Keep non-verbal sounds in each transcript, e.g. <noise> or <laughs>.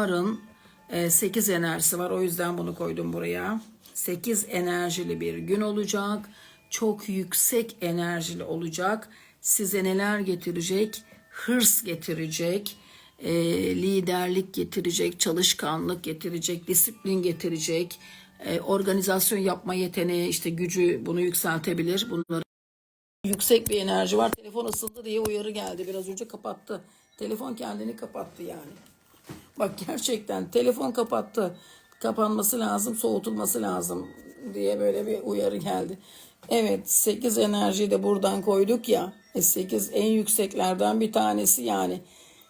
Yarın 8 enerjisi var. O yüzden bunu koydum buraya. 8 enerjili bir gün olacak. Çok yüksek enerjili olacak. Size neler getirecek? Hırs getirecek. e, liderlik getirecek, çalışkanlık getirecek, disiplin getirecek, e, organizasyon yapma yeteneği, işte gücü bunu yükseltebilir. Bunları yüksek bir enerji var. Telefon ısındı diye uyarı geldi. Biraz önce kapattı. Telefon kendini kapattı yani. Bak gerçekten telefon kapattı. Kapanması lazım, soğutulması lazım diye böyle bir uyarı geldi. Evet 8 enerjiyi de buradan koyduk ya. E 8 en yükseklerden bir tanesi yani.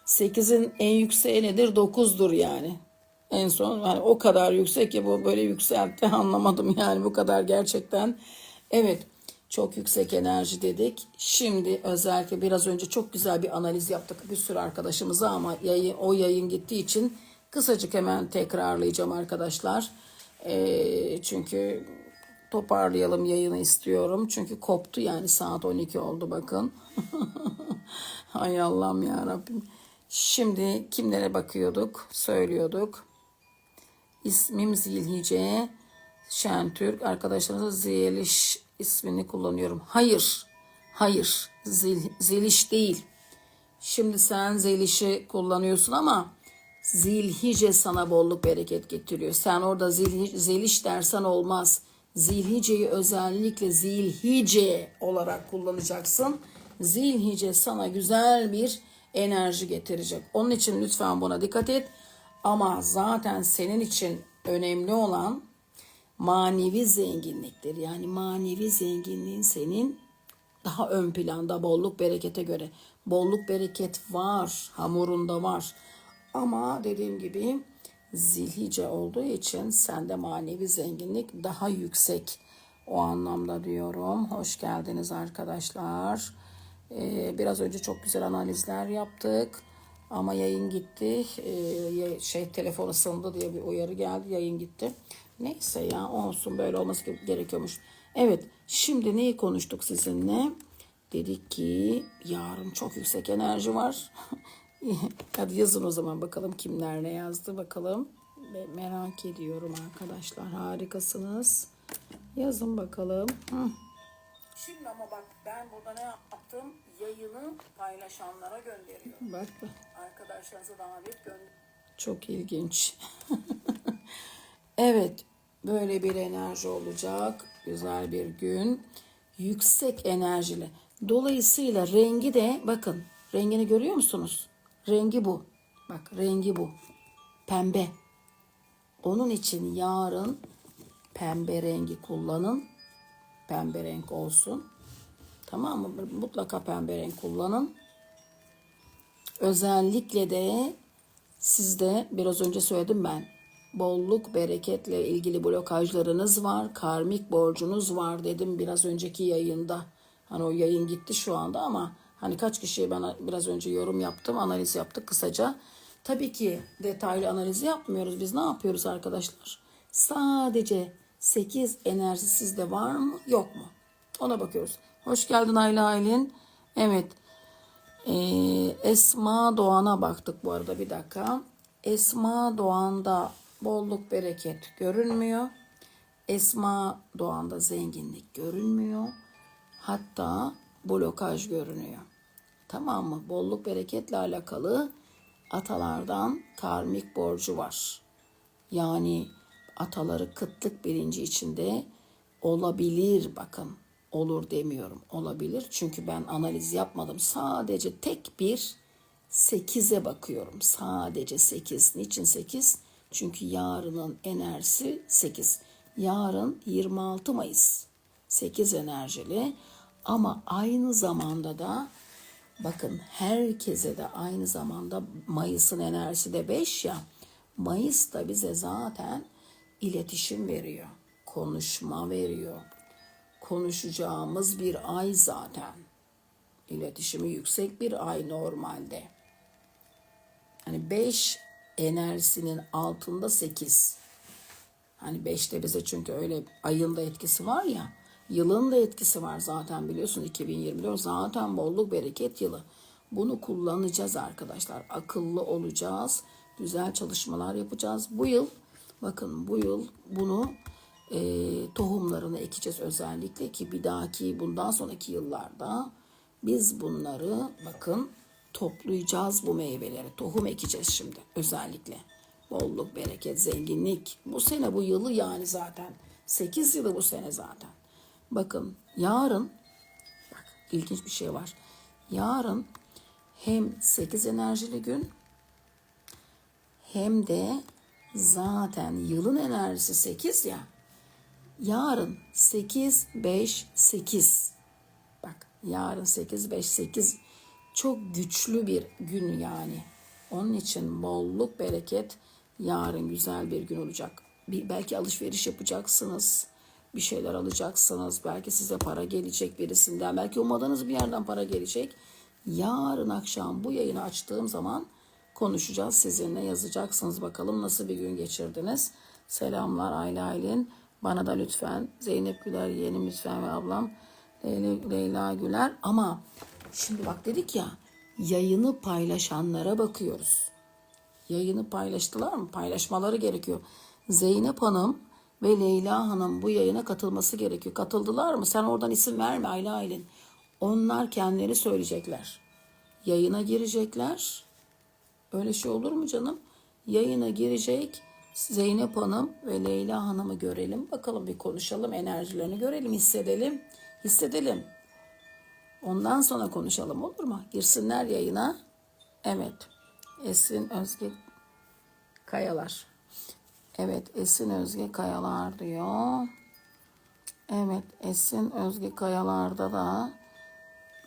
8'in en yükseği nedir? 9'dur yani. En son yani o kadar yüksek ki bu böyle yükseltti <laughs> anlamadım yani bu kadar gerçekten. Evet çok yüksek enerji dedik. Şimdi özellikle biraz önce çok güzel bir analiz yaptık bir sürü arkadaşımıza ama yayın, o yayın gittiği için kısacık hemen tekrarlayacağım arkadaşlar. Ee, çünkü toparlayalım yayını istiyorum. Çünkü koptu yani saat 12 oldu bakın. <laughs> Hay Allah'ım ya Rabbim. Şimdi kimlere bakıyorduk, söylüyorduk. İsmim Zilhice Şentürk. Arkadaşlarınıza Zeliş ismini kullanıyorum. Hayır, hayır. Zil, Zeliş değil. Şimdi sen Zeliş'i kullanıyorsun ama Zilhice sana bolluk bereket getiriyor. Sen orada zilhi, Zeliş dersen olmaz. Zilhice'yi özellikle Zilhice olarak kullanacaksın. Zilhice sana güzel bir enerji getirecek. Onun için lütfen buna dikkat et. Ama zaten senin için önemli olan manevi zenginliktir. Yani manevi zenginliğin senin daha ön planda bolluk berekete göre. Bolluk bereket var, hamurunda var. Ama dediğim gibi zilhice olduğu için sende manevi zenginlik daha yüksek. O anlamda diyorum. Hoş geldiniz arkadaşlar. Ee, biraz önce çok güzel analizler yaptık. Ama yayın gitti. Ee, şey telefon ısındı diye bir uyarı geldi. Yayın gitti. Neyse ya olsun böyle olması gerekiyormuş. Evet şimdi neyi konuştuk sizinle? Dedik ki yarın çok yüksek enerji var. <laughs> Hadi yazın o zaman bakalım kimler ne yazdı bakalım. Ve merak ediyorum arkadaşlar harikasınız. Yazın bakalım. Hı. Şimdi ama bak ben burada ne yaptım? Yayını paylaşanlara gönderiyorum. Bak bak. Arkadaşlarınıza davet gönder. Çok ilginç. <laughs> evet böyle bir enerji olacak. Güzel bir gün. Yüksek enerjili. Dolayısıyla rengi de bakın rengini görüyor musunuz? Rengi bu. Bak rengi bu. Pembe. Onun için yarın pembe rengi kullanın. Pembe renk olsun. Tamam mı? Mutlaka pembe renk kullanın. Özellikle de sizde biraz önce söyledim ben. Bolluk, bereketle ilgili blokajlarınız var. Karmik borcunuz var dedim biraz önceki yayında. Hani o yayın gitti şu anda ama hani kaç kişiye ben biraz önce yorum yaptım, analiz yaptık kısaca. Tabii ki detaylı analiz yapmıyoruz. Biz ne yapıyoruz arkadaşlar? Sadece 8 enerji sizde var mı, yok mu? Ona bakıyoruz. Hoş geldin Ayla Aylin. Evet. Ee, Esma Doğan'a baktık bu arada bir dakika. Esma Doğan'da bolluk bereket görünmüyor. Esma Doğan'da zenginlik görünmüyor. Hatta blokaj görünüyor. Tamam mı? Bolluk bereketle alakalı atalardan karmik borcu var. Yani ataları kıtlık bilinci içinde olabilir bakın. Olur demiyorum. Olabilir. Çünkü ben analiz yapmadım. Sadece tek bir 8'e bakıyorum. Sadece 8. Niçin 8? Çünkü yarının enerjisi 8. Yarın 26 Mayıs. 8 enerjili ama aynı zamanda da bakın herkese de aynı zamanda Mayıs'ın enerjisi de 5 ya. Mayıs da bize zaten iletişim veriyor. Konuşma veriyor. Konuşacağımız bir ay zaten. İletişimi yüksek bir ay normalde. Hani 5 enerjisinin altında 8. Hani 5'te bize çünkü öyle ayın da etkisi var ya. Yılın da etkisi var zaten biliyorsun 2024 zaten bolluk bereket yılı. Bunu kullanacağız arkadaşlar. Akıllı olacağız. Güzel çalışmalar yapacağız. Bu yıl bakın bu yıl bunu e, tohumlarını ekeceğiz özellikle ki bir dahaki bundan sonraki yıllarda biz bunları bakın toplayacağız bu meyveleri. Tohum ekeceğiz şimdi özellikle. Bolluk, bereket, zenginlik. Bu sene bu yılı yani zaten. 8 yılı bu sene zaten. Bakın yarın bak ilginç bir şey var. Yarın hem 8 enerjili gün hem de zaten yılın enerjisi 8 ya. Yarın 8 5 8. Bak yarın 8 5 8 çok güçlü bir gün yani. Onun için bolluk bereket yarın güzel bir gün olacak. Bir, belki alışveriş yapacaksınız. Bir şeyler alacaksınız. Belki size para gelecek birisinden. Belki ummadığınız bir yerden para gelecek. Yarın akşam bu yayını açtığım zaman konuşacağız sizinle. Yazacaksınız bakalım nasıl bir gün geçirdiniz. Selamlar Ayla Aylin. Bana da lütfen Zeynep Güler yeğenim lütfen ve ablam Leyla, Leyla Güler. Ama şimdi bak dedik ya yayını paylaşanlara bakıyoruz. Yayını paylaştılar mı? Paylaşmaları gerekiyor. Zeynep Hanım ve Leyla Hanım bu yayına katılması gerekiyor. Katıldılar mı? Sen oradan isim verme Ayla Aylin. Onlar kendileri söyleyecekler. Yayına girecekler. Öyle şey olur mu canım? Yayına girecek Zeynep Hanım ve Leyla Hanım'ı görelim. Bakalım bir konuşalım. Enerjilerini görelim, hissedelim. Hissedelim. Ondan sonra konuşalım olur mu? Girsinler yayına. Evet. Esin Özge Kayalar. Evet Esin Özge Kayalar diyor. Evet Esin Özge Kayalar'da da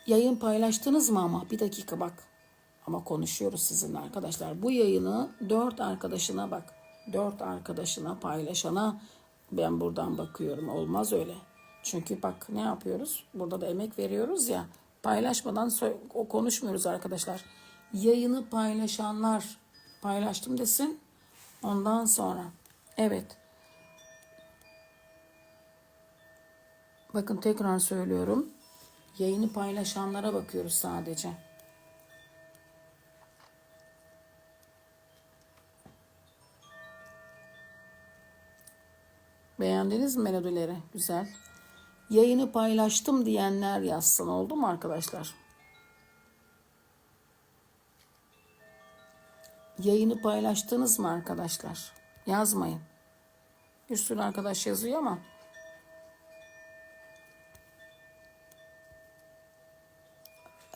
yayın paylaştınız mı ama? Bir dakika bak. Ama konuşuyoruz sizinle arkadaşlar. Bu yayını dört arkadaşına bak. Dört arkadaşına paylaşana ben buradan bakıyorum. Olmaz öyle. Çünkü bak ne yapıyoruz? Burada da emek veriyoruz ya. Paylaşmadan o konuşmuyoruz arkadaşlar. Yayını paylaşanlar paylaştım desin. Ondan sonra evet. Bakın tekrar söylüyorum. Yayını paylaşanlara bakıyoruz sadece. Beğendiniz mi melodileri? Güzel. Yayını paylaştım diyenler yazsın oldu mu arkadaşlar? Yayını paylaştınız mı arkadaşlar? Yazmayın. Bir sürü arkadaş yazıyor ama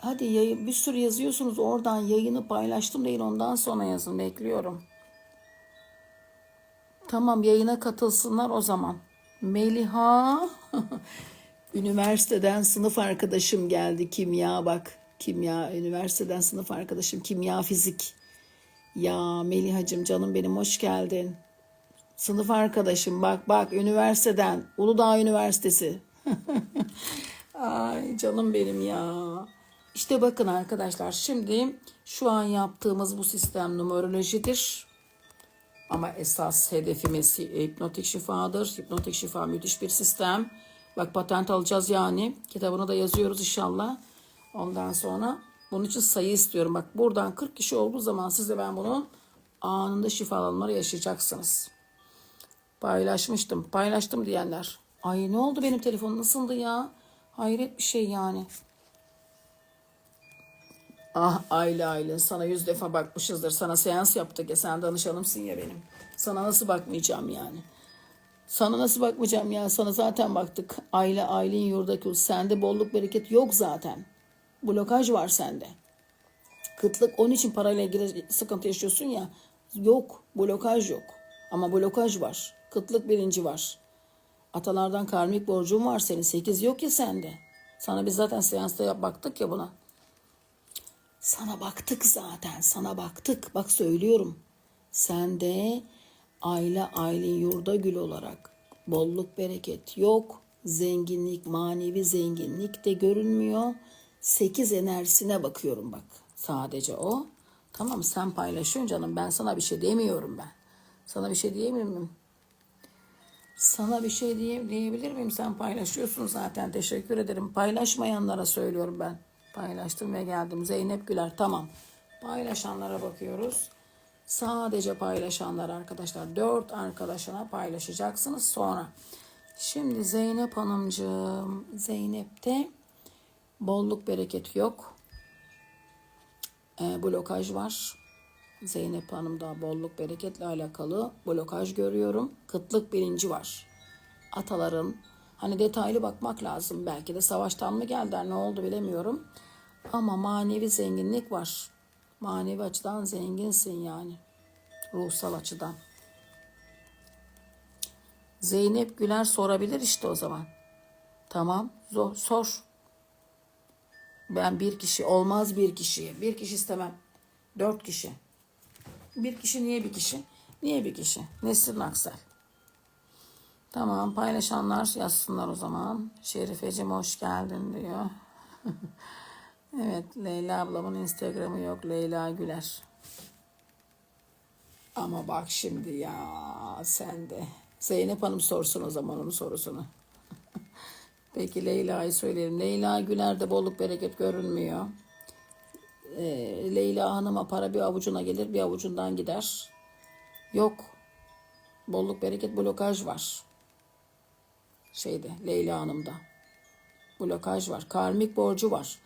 Hadi yayın, bir sürü yazıyorsunuz oradan yayını paylaştım deyin ondan sonra yazın bekliyorum. Tamam yayına katılsınlar o zaman. Meliha <laughs> üniversiteden sınıf arkadaşım geldi kimya bak kimya üniversiteden sınıf arkadaşım kimya fizik. Ya Melihacım canım benim hoş geldin. Sınıf arkadaşım bak bak üniversiteden Uludağ Üniversitesi. <laughs> Ay canım benim ya. İşte bakın arkadaşlar şimdi şu an yaptığımız bu sistem numerolojidir. Ama esas hedefimiz hipnotik şifadır. Hipnotik şifa müthiş bir sistem. Bak patent alacağız yani. Kitabını da yazıyoruz inşallah. Ondan sonra bunun için sayı istiyorum. Bak buradan 40 kişi olduğu zaman size ben bunun anında şifalanmaları yaşayacaksınız. Paylaşmıştım. Paylaştım diyenler. Ay ne oldu benim telefonum nasıldı ya? Hayret bir şey yani. Ah Ayla Aylin sana yüz defa bakmışızdır. Sana seans yaptık ya sen danışanımsın ya benim. Sana nasıl bakmayacağım yani? Sana nasıl bakmayacağım ya? Sana zaten baktık. Ayla Aylin yurdaki sende bolluk bereket yok zaten. Blokaj var sende. Kıtlık onun için parayla ilgili sıkıntı yaşıyorsun ya. Yok blokaj yok. Ama blokaj var. Kıtlık bilinci var. Atalardan karmik borcun var senin. Sekiz yok ya sende. Sana biz zaten seansta baktık ya buna. Sana baktık zaten. Sana baktık. Bak söylüyorum. Sen de aile aylin yurda gül olarak bolluk bereket yok. Zenginlik, manevi zenginlik de görünmüyor. Sekiz enerjisine bakıyorum bak. Sadece o. Tamam sen paylaşıyorsun canım. Ben sana bir şey demiyorum ben. Sana bir şey diyemiyor muyum? Sana bir şey diye, diyebilir miyim? Sen paylaşıyorsun zaten. Teşekkür ederim. Paylaşmayanlara söylüyorum ben. Paylaştım ve geldim. Zeynep Güler. Tamam. Paylaşanlara bakıyoruz. Sadece paylaşanlar arkadaşlar. Dört arkadaşına paylaşacaksınız sonra. Şimdi Zeynep Hanımcığım. Zeynep'te bolluk bereket yok. E, blokaj var. Zeynep Hanım'da bolluk bereketle alakalı blokaj görüyorum. Kıtlık bilinci var. Ataların hani detaylı bakmak lazım. Belki de savaştan mı geldiler ne oldu bilemiyorum. Ama manevi zenginlik var. Manevi açıdan zenginsin yani. Ruhsal açıdan. Zeynep Güler sorabilir işte o zaman. Tamam zor, sor. Ben bir kişi olmaz bir kişiye. Bir kişi istemem. Dört kişi. Bir kişi niye bir kişi? Niye bir kişi? Nesrin Aksel. Tamam paylaşanlar yazsınlar o zaman. Şerifeciğim hoş geldin diyor. <laughs> evet Leyla ablamın Instagram'ı yok. Leyla Güler. Ama bak şimdi ya sen de. Zeynep Hanım sorsun o zaman onun sorusunu. <laughs> Peki Leyla'yı söyleyelim. Leyla Güler'de bolluk bereket görünmüyor. Ee, Leyla Hanım'a para bir avucuna gelir bir avucundan gider. Yok. Bolluk bereket blokaj var. Şeyde Leyla Hanım'da. Blokaj var. Karmik borcu var.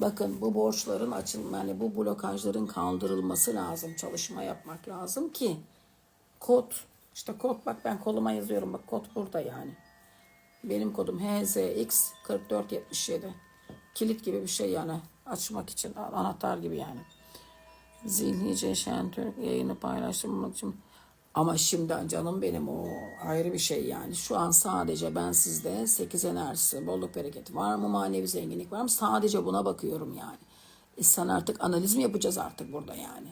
Bakın bu borçların açılma yani bu blokajların kaldırılması lazım. Çalışma yapmak lazım ki kod işte kod bak ben koluma yazıyorum bak kod burada yani. Benim kodum HZX 4477. Kilit gibi bir şey yani açmak için anahtar gibi yani. Zihnice Şentürk yayını paylaştırmak için ama şimdiden canım benim o ayrı bir şey yani. Şu an sadece ben sizde 8 enerjisi, bolluk bereketi var mı, manevi zenginlik var mı? Sadece buna bakıyorum yani. E sen artık analiz mi yapacağız artık burada yani?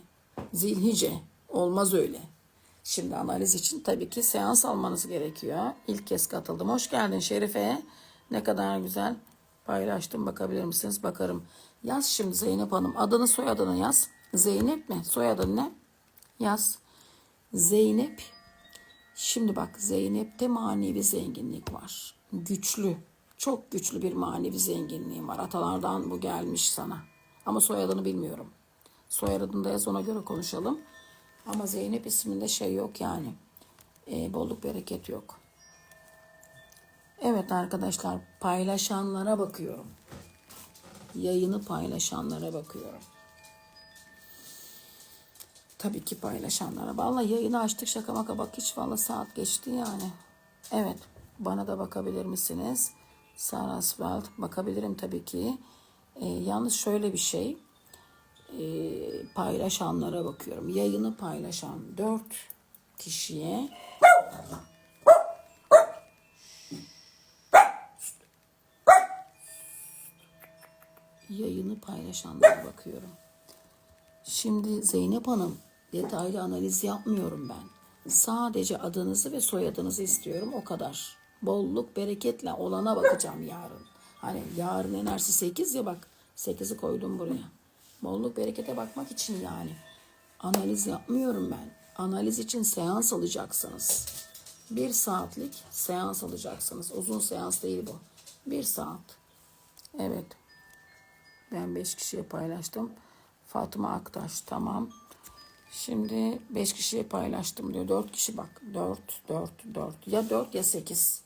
Zihnice. Olmaz öyle. Şimdi analiz için tabii ki seans almanız gerekiyor. İlk kez katıldım. Hoş geldin Şerife. Ne kadar güzel paylaştım. Bakabilir misiniz? Bakarım. Yaz şimdi Zeynep Hanım. Adını soyadını yaz. Zeynep mi? Soyadın ne? Yaz. Zeynep. Şimdi bak Zeynep'te manevi zenginlik var. Güçlü. Çok güçlü bir manevi zenginliğin var. Atalardan bu gelmiş sana. Ama soyadını bilmiyorum. Soyadını da yaz ona göre konuşalım. Ama Zeynep isminde şey yok yani. E, bolluk bereket yok. Evet arkadaşlar paylaşanlara bakıyorum. Yayını paylaşanlara bakıyorum. Tabii ki paylaşanlara. Vallahi yayını açtık şaka maka bak hiç valla saat geçti yani. Evet bana da bakabilir misiniz? Sarasveld bakabilirim tabii ki. E, yalnız şöyle bir şey e, paylaşanlara bakıyorum. Yayını paylaşan dört kişiye yayını paylaşanlara bakıyorum. Şimdi Zeynep Hanım detaylı analiz yapmıyorum ben. Sadece adınızı ve soyadınızı istiyorum o kadar. Bolluk bereketle olana bakacağım yarın. Hani yarın enerjisi 8 ya bak 8'i koydum buraya. Bolluk berekete bakmak için yani. Analiz yapmıyorum ben. Analiz için seans alacaksınız. Bir saatlik seans alacaksınız. Uzun seans değil bu. Bir saat. Evet. Ben beş kişiye paylaştım. Fatma Aktaş tamam. Şimdi beş kişiye paylaştım diyor. Dört kişi bak. Dört, dört, dört. Ya dört ya sekiz.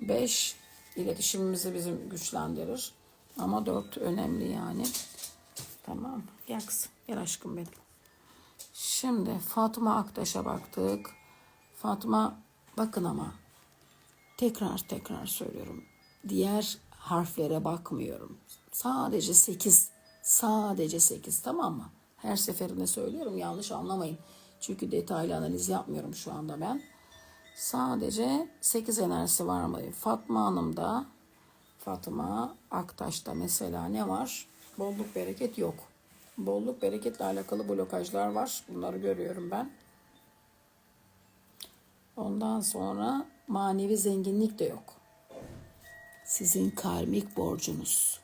Beş iletişimimizi bizim güçlendirir. Ama dört önemli yani. Tamam. Gel kızım. Gel aşkım benim. Şimdi Fatma Aktaş'a baktık. Fatma bakın ama tekrar tekrar söylüyorum. Diğer harflere bakmıyorum. Sadece 8. Sadece 8 tamam mı? Her seferinde söylüyorum yanlış anlamayın. Çünkü detaylı analiz yapmıyorum şu anda ben. Sadece 8 enerjisi var mı? Fatma Hanım'da Fatma Aktaş'ta mesela ne var? Bolluk bereket yok. Bolluk bereketle alakalı blokajlar var. Bunları görüyorum ben. Ondan sonra manevi zenginlik de yok. Sizin karmik borcunuz.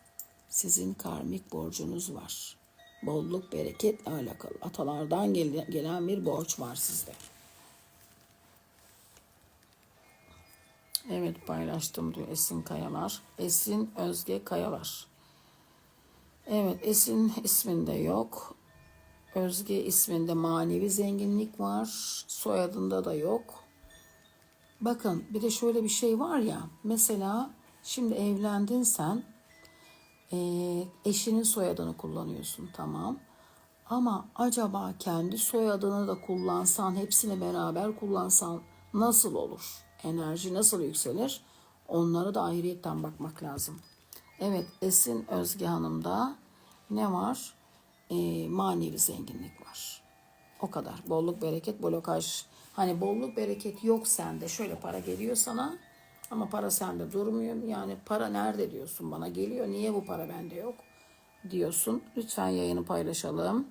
Sizin karmik borcunuz var. Bolluk bereketle alakalı. Atalardan gelen bir borç var sizde. Evet paylaştım diyor Esin Kayalar. Esin Özge Kayalar. Evet Esin isminde yok. Özge isminde manevi zenginlik var. Soyadında da yok. Bakın bir de şöyle bir şey var ya. Mesela şimdi evlendin sen. Ee, eşinin soyadını kullanıyorsun tamam. Ama acaba kendi soyadını da kullansan, hepsini beraber kullansan nasıl olur? Enerji nasıl yükselir? Onlara da ayrıyetten bakmak lazım. Evet, Esin Özge Hanım'da ne var? Ee, manevi zenginlik var. O kadar. Bolluk, bereket, blokaj. Hani bolluk, bereket yok sende. Şöyle para geliyor sana ama para sende durmuyor. Yani para nerede diyorsun bana geliyor. Niye bu para bende yok? diyorsun. Lütfen yayını paylaşalım.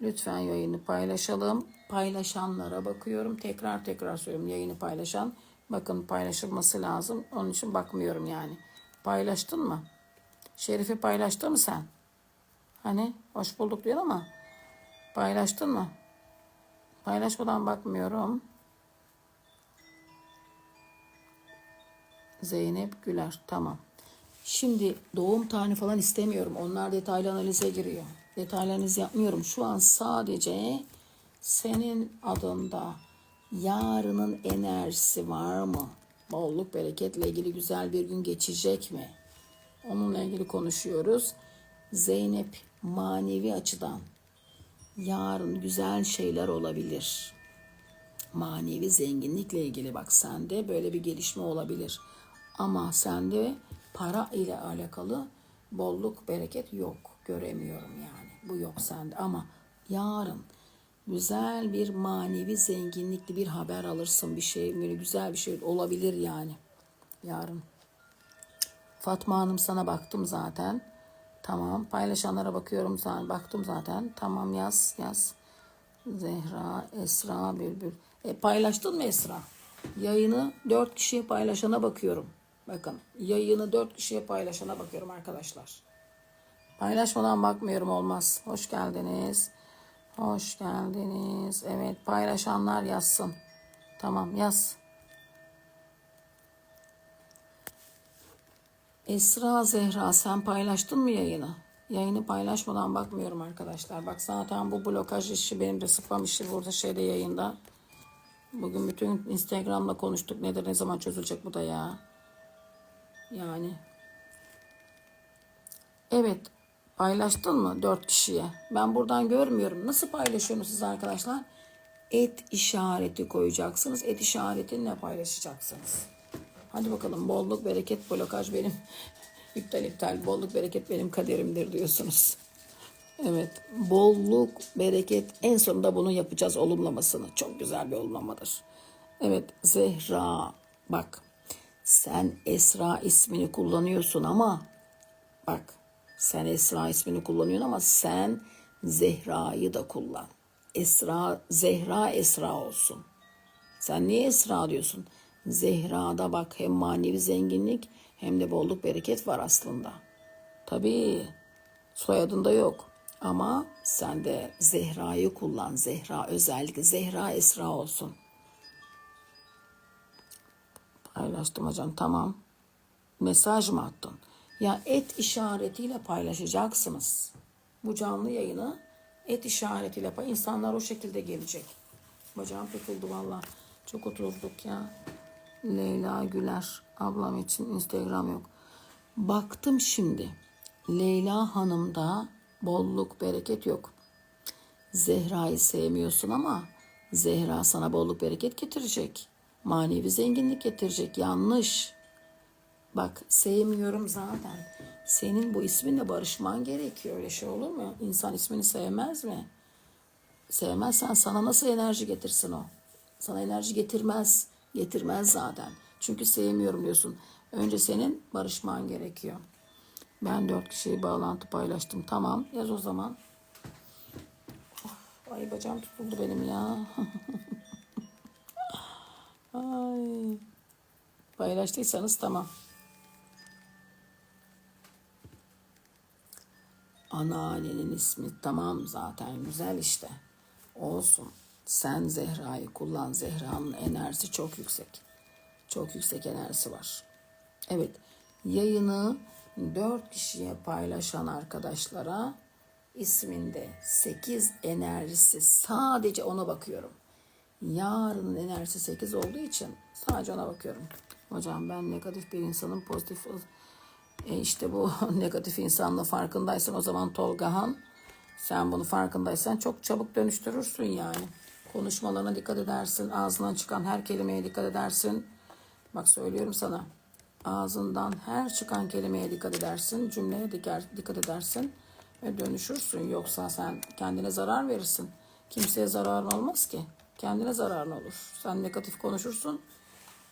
Lütfen yayını paylaşalım. Paylaşanlara bakıyorum. Tekrar tekrar söylüyorum yayını paylaşan. Bakın paylaşılması lazım. Onun için bakmıyorum yani. Paylaştın mı? Şerifi paylaştın mı sen? Hani hoş bulduk diyor ama paylaştın mı? Paylaşmadan bakmıyorum. Zeynep Güler. Tamam. Şimdi doğum tarihi falan istemiyorum. Onlar detaylı analize giriyor. Detaylı analiz yapmıyorum. Şu an sadece senin adında yarının enerjisi var mı? Bolluk bereketle ilgili güzel bir gün geçecek mi? Onunla ilgili konuşuyoruz. Zeynep manevi açıdan yarın güzel şeyler olabilir. Manevi zenginlikle ilgili bak sende böyle bir gelişme olabilir. Ama sende para ile alakalı bolluk bereket yok. Göremiyorum yani. Bu yok sende ama yarın güzel bir manevi zenginlikli bir haber alırsın bir şey böyle güzel bir şey olabilir yani yarın. Fatma Hanım sana baktım zaten. Tamam. Paylaşanlara bakıyorum zaten. Baktım zaten. Tamam yaz yaz. Zehra, Esra, Bülbül. E, paylaştın mı Esra? Yayını dört kişiye paylaşana bakıyorum. Bakın yayını dört kişiye paylaşana bakıyorum arkadaşlar. Paylaşmadan bakmıyorum olmaz. Hoş geldiniz. Hoş geldiniz. Evet paylaşanlar yazsın. Tamam yaz. Esra Zehra sen paylaştın mı yayını? Yayını paylaşmadan bakmıyorum arkadaşlar. Bak zaten bu blokaj işi benim de spam işi burada şeyde yayında. Bugün bütün Instagram'la konuştuk. Nedir ne zaman çözülecek bu da ya. Yani. Evet. Paylaştın mı dört kişiye? Ben buradan görmüyorum. Nasıl paylaşıyorsunuz siz arkadaşlar? Et işareti koyacaksınız. Et işaretinle paylaşacaksınız. Hadi bakalım bolluk bereket blokaj benim <laughs> iptal iptal bolluk bereket benim kaderimdir diyorsunuz. Evet bolluk bereket en sonunda bunu yapacağız olumlamasını. Çok güzel bir olumlamadır. Evet Zehra bak sen Esra ismini kullanıyorsun ama bak sen Esra ismini kullanıyorsun ama sen Zehra'yı da kullan. Esra Zehra Esra olsun. Sen niye Esra diyorsun? Zehra'da bak hem manevi zenginlik hem de bolluk bereket var aslında. Tabii soyadında yok ama sen de Zehra'yı kullan. Zehra özellikle Zehra Esra olsun. Paylaştım hocam tamam. Mesaj mı attın? Ya et işaretiyle paylaşacaksınız. Bu canlı yayını et işaretiyle pay. İnsanlar o şekilde gelecek. Bacağım takıldı valla. Çok oturduk ya. Leyla Güler. Ablam için Instagram yok. Baktım şimdi. Leyla Hanım'da bolluk bereket yok. Zehra'yı sevmiyorsun ama Zehra sana bolluk bereket getirecek. Manevi zenginlik getirecek. Yanlış. Bak sevmiyorum zaten. Senin bu isminle barışman gerekiyor. Öyle şey olur mu? İnsan ismini sevmez mi? Sevmezsen sana nasıl enerji getirsin o? Sana enerji getirmez. Getirmez zaten. Çünkü sevmiyorum diyorsun. Önce senin barışman gerekiyor. Ben dört kişiyi bağlantı paylaştım. Tamam yaz o zaman. Ay bacağım tutuldu benim ya. <laughs> ay. Paylaştıysanız tamam. Anneannenin ismi tamam zaten güzel işte. Olsun. Sen Zehra'yı kullan. Zehra'nın enerjisi çok yüksek. Çok yüksek enerjisi var. Evet. Yayını dört kişiye paylaşan arkadaşlara isminde 8 enerjisi sadece ona bakıyorum. Yarının enerjisi 8 olduğu için sadece ona bakıyorum. Hocam ben negatif bir insanım pozitif e işte bu <laughs> negatif insanla farkındaysan o zaman Tolgahan sen bunu farkındaysan çok çabuk dönüştürürsün yani. Konuşmalarına dikkat edersin. Ağzından çıkan her kelimeye dikkat edersin. Bak söylüyorum sana. Ağzından her çıkan kelimeye dikkat edersin. Cümleye dikkat edersin. Ve dönüşürsün. Yoksa sen kendine zarar verirsin. Kimseye zararın olmaz ki. Kendine zararın olur. Sen negatif konuşursun.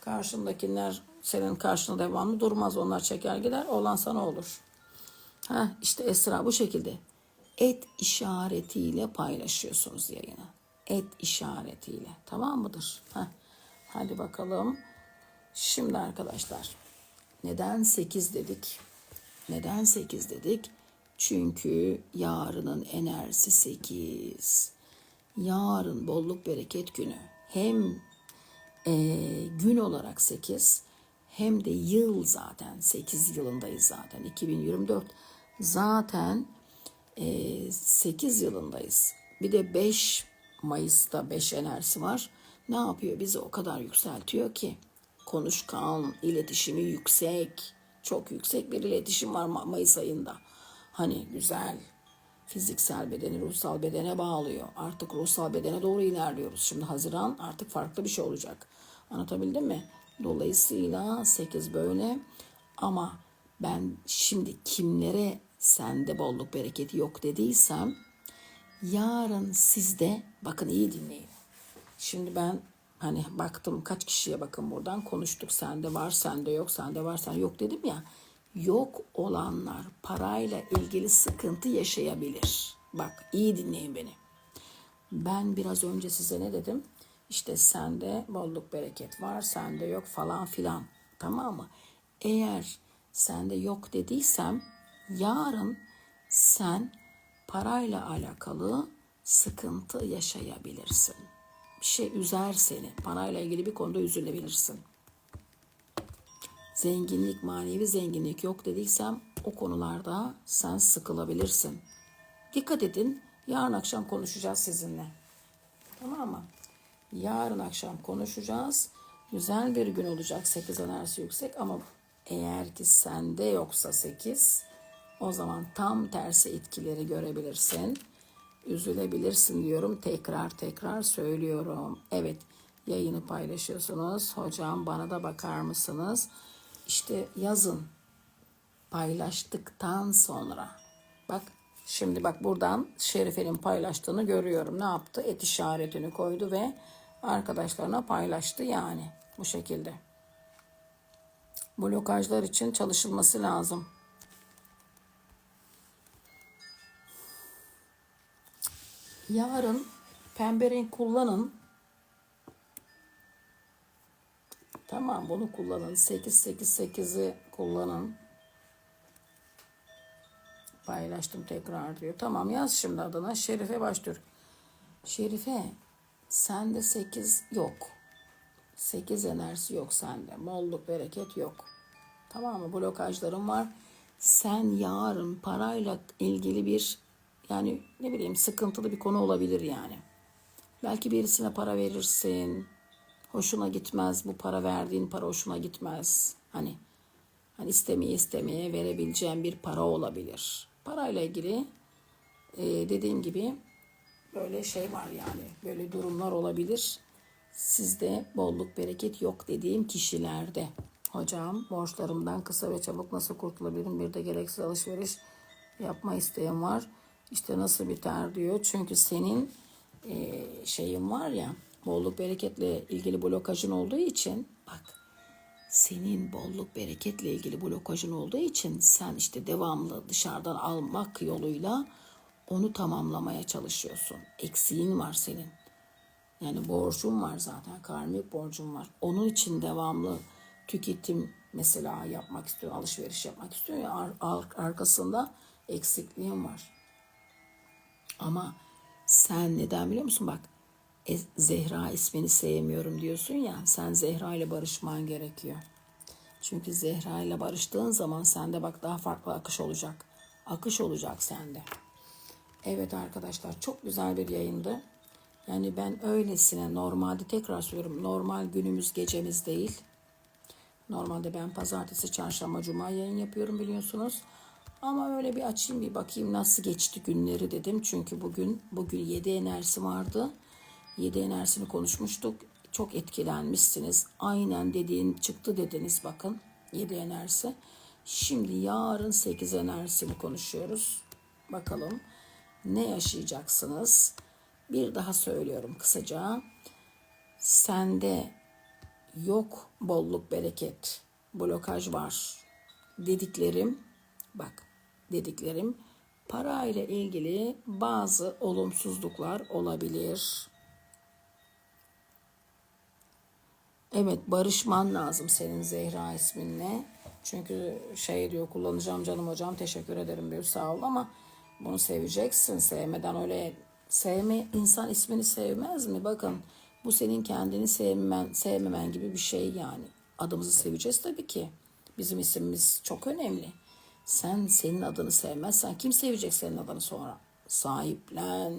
Karşındakiler senin karşına devamlı durmaz. Onlar çeker gider. Olan sana olur. Ha işte Esra bu şekilde. Et işaretiyle paylaşıyorsunuz yayını. Et işaretiyle. Tamam mıdır? Ha. Hadi bakalım. Şimdi arkadaşlar neden 8 dedik? Neden 8 dedik? Çünkü yarının enerjisi 8. Yarın bolluk bereket günü. Hem e, gün olarak 8 hem de yıl zaten 8 yılındayız zaten 2024 zaten e, 8 yılındayız. Bir de 5 Mayıs'ta 5 enerjisi var. Ne yapıyor? Bizi o kadar yükseltiyor ki konuşkan, iletişimi yüksek, çok yüksek bir iletişim var Ma- Mayıs ayında. Hani güzel, fiziksel bedeni ruhsal bedene bağlıyor. Artık ruhsal bedene doğru ilerliyoruz. Şimdi Haziran artık farklı bir şey olacak. Anlatabildim mi? Dolayısıyla 8 böyle ama ben şimdi kimlere sende bolluk bereketi yok dediysem yarın sizde bakın iyi dinleyin. Şimdi ben hani baktım kaç kişiye bakın buradan konuştuk. Sende var, sende yok, sende var, sen yok dedim ya. Yok olanlar parayla ilgili sıkıntı yaşayabilir. Bak iyi dinleyin beni. Ben biraz önce size ne dedim? İşte sende bolluk bereket var, sende yok falan filan. Tamam mı? Eğer sende yok dediysem yarın sen parayla alakalı sıkıntı yaşayabilirsin. Bir şey üzer seni. Parayla ilgili bir konuda üzülebilirsin. Zenginlik, manevi zenginlik yok dediysem o konularda sen sıkılabilirsin. Dikkat edin. Yarın akşam konuşacağız sizinle. Tamam mı? Yarın akşam konuşacağız. Güzel bir gün olacak. 8 enerjisi yüksek ama eğer ki sende yoksa 8 o zaman tam tersi etkileri görebilirsin. Üzülebilirsin diyorum. Tekrar tekrar söylüyorum. Evet yayını paylaşıyorsunuz. Hocam bana da bakar mısınız? İşte yazın paylaştıktan sonra bak şimdi bak buradan Şerife'nin paylaştığını görüyorum. Ne yaptı? Et işaretini koydu ve arkadaşlarına paylaştı yani bu şekilde. Blokajlar için çalışılması lazım. Yarın pembe renk kullanın. Tamam bunu kullanın. 888'i kullanın. Paylaştım tekrar diyor. Tamam yaz şimdi adına. Şerife başlıyor. Şerife sende 8 yok. 8 enerjisi yok sende. Bolluk bereket yok. Tamam mı? Blokajların var. Sen yarın parayla ilgili bir yani ne bileyim sıkıntılı bir konu olabilir yani. Belki birisine para verirsin. Hoşuna gitmez. Bu para verdiğin para hoşuna gitmez. Hani hani istemeye istemeye verebileceğin bir para olabilir. Parayla ilgili e, dediğim gibi böyle şey var yani. Böyle durumlar olabilir. Sizde bolluk bereket yok dediğim kişilerde. Hocam borçlarımdan kısa ve çabuk nasıl kurtulabilirim? Bir de gereksiz alışveriş yapma isteğim var. İşte nasıl biter diyor. Çünkü senin e, şeyin var ya bolluk bereketle ilgili blokajın olduğu için bak senin bolluk bereketle ilgili blokajın olduğu için sen işte devamlı dışarıdan almak yoluyla onu tamamlamaya çalışıyorsun. Eksiğin var senin. Yani borcun var zaten. Karmik borcun var. Onun için devamlı tüketim mesela yapmak istiyor, alışveriş yapmak istiyor ya ar- ar- arkasında eksikliğin var. Ama sen neden biliyor musun bak e, Zehra ismini sevmiyorum diyorsun ya sen Zehra ile barışman gerekiyor. Çünkü Zehra ile barıştığın zaman sende bak daha farklı akış olacak. Akış olacak sende. Evet arkadaşlar çok güzel bir yayındı. Yani ben öylesine normalde tekrar söylüyorum normal günümüz gecemiz değil. Normalde ben pazartesi, çarşamba, cuma yayın yapıyorum biliyorsunuz. Ama öyle bir açayım bir bakayım nasıl geçti günleri dedim. Çünkü bugün bugün 7 enerjisi vardı. 7 enerjisini konuşmuştuk. Çok etkilenmişsiniz. Aynen dediğin çıktı dediniz bakın. 7 enerjisi. Şimdi yarın 8 enerjisini konuşuyoruz. Bakalım ne yaşayacaksınız? Bir daha söylüyorum kısaca. Sende yok bolluk bereket blokaj var dediklerim bak dediklerim para ile ilgili bazı olumsuzluklar olabilir. Evet barışman lazım senin Zehra isminle. Çünkü şey diyor kullanacağım canım hocam teşekkür ederim diyor sağ ol ama bunu seveceksin sevmeden öyle sevme insan ismini sevmez mi? Bakın bu senin kendini sevmen, sevmemen gibi bir şey yani. Adımızı seveceğiz tabii ki. Bizim isimimiz çok önemli. Sen senin adını sevmezsen kim sevecek senin adını sonra? Sahiplen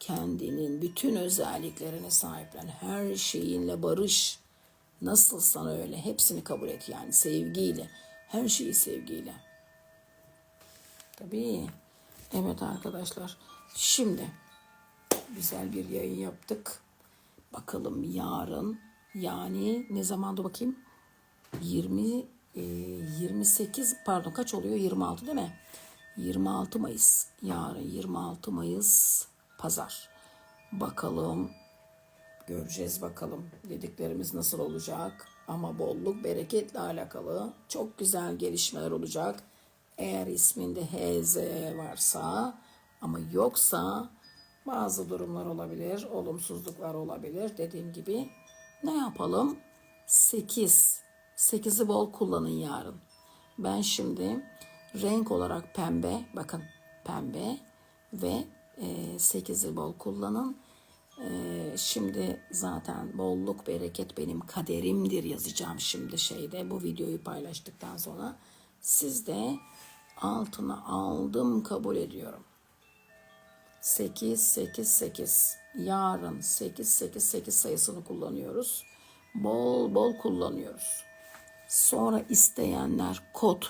kendinin bütün özelliklerine sahiplen. Her şeyinle barış. Nasılsan öyle. Hepsini kabul et yani sevgiyle. Her şeyi sevgiyle. Tabii. Evet arkadaşlar. Şimdi güzel bir yayın yaptık. Bakalım yarın yani ne zamanda bakayım? 20 e, 28 pardon kaç oluyor? 26 değil mi? 26 Mayıs. Yarın 26 Mayıs pazar. Bakalım göreceğiz bakalım dediklerimiz nasıl olacak. Ama bolluk bereketle alakalı çok güzel gelişmeler olacak. Eğer isminde HZ varsa ama yoksa bazı durumlar olabilir, olumsuzluklar olabilir. Dediğim gibi ne yapalım? 8. 8'i bol kullanın yarın. Ben şimdi renk olarak pembe, bakın pembe ve 8'i bol kullanın. E, şimdi zaten bolluk, bereket benim kaderimdir yazacağım şimdi şeyde. Bu videoyu paylaştıktan sonra siz de altına aldım kabul ediyorum. 8, 8, 8. Yarın 8, 8, 8 sayısını kullanıyoruz. Bol bol kullanıyoruz. Sonra isteyenler kod.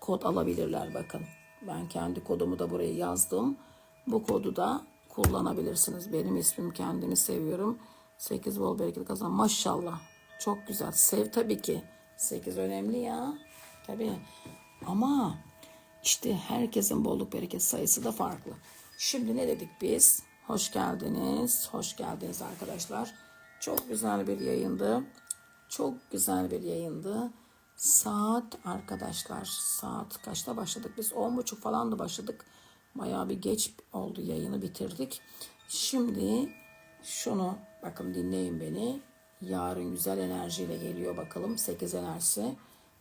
Kod alabilirler bakın. Ben kendi kodumu da buraya yazdım. Bu kodu da kullanabilirsiniz. Benim ismim kendimi seviyorum. 8 bol bereketli kazan. Maşallah. Çok güzel. Sev tabii ki. 8 önemli ya. Tabii. Ama işte herkesin bolluk bereket sayısı da farklı. Şimdi ne dedik biz? Hoş geldiniz. Hoş geldiniz arkadaşlar. Çok güzel bir yayındı. Çok güzel bir yayındı. Saat arkadaşlar saat kaçta başladık? Biz 10.30 falan da başladık. Bayağı bir geç oldu yayını bitirdik. Şimdi şunu bakın dinleyin beni. Yarın güzel enerjiyle geliyor bakalım. 8 enerjisi.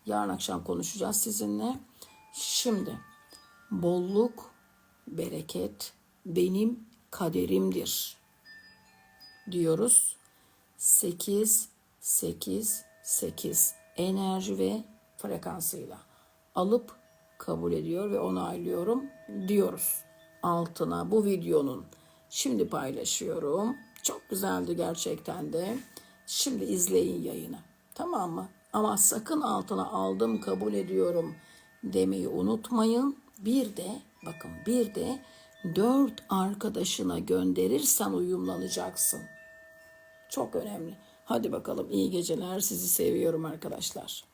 Yarın akşam konuşacağız sizinle. Şimdi bolluk, bereket benim kaderimdir diyoruz. 8 8 8 enerji ve frekansıyla alıp kabul ediyor ve onaylıyorum diyoruz. Altına bu videonun şimdi paylaşıyorum. Çok güzeldi gerçekten de. Şimdi izleyin yayını. Tamam mı? Ama sakın altına aldım kabul ediyorum demeyi unutmayın. Bir de bakın bir de dört arkadaşına gönderirsen uyumlanacaksın. Çok önemli. Hadi bakalım iyi geceler. Sizi seviyorum arkadaşlar.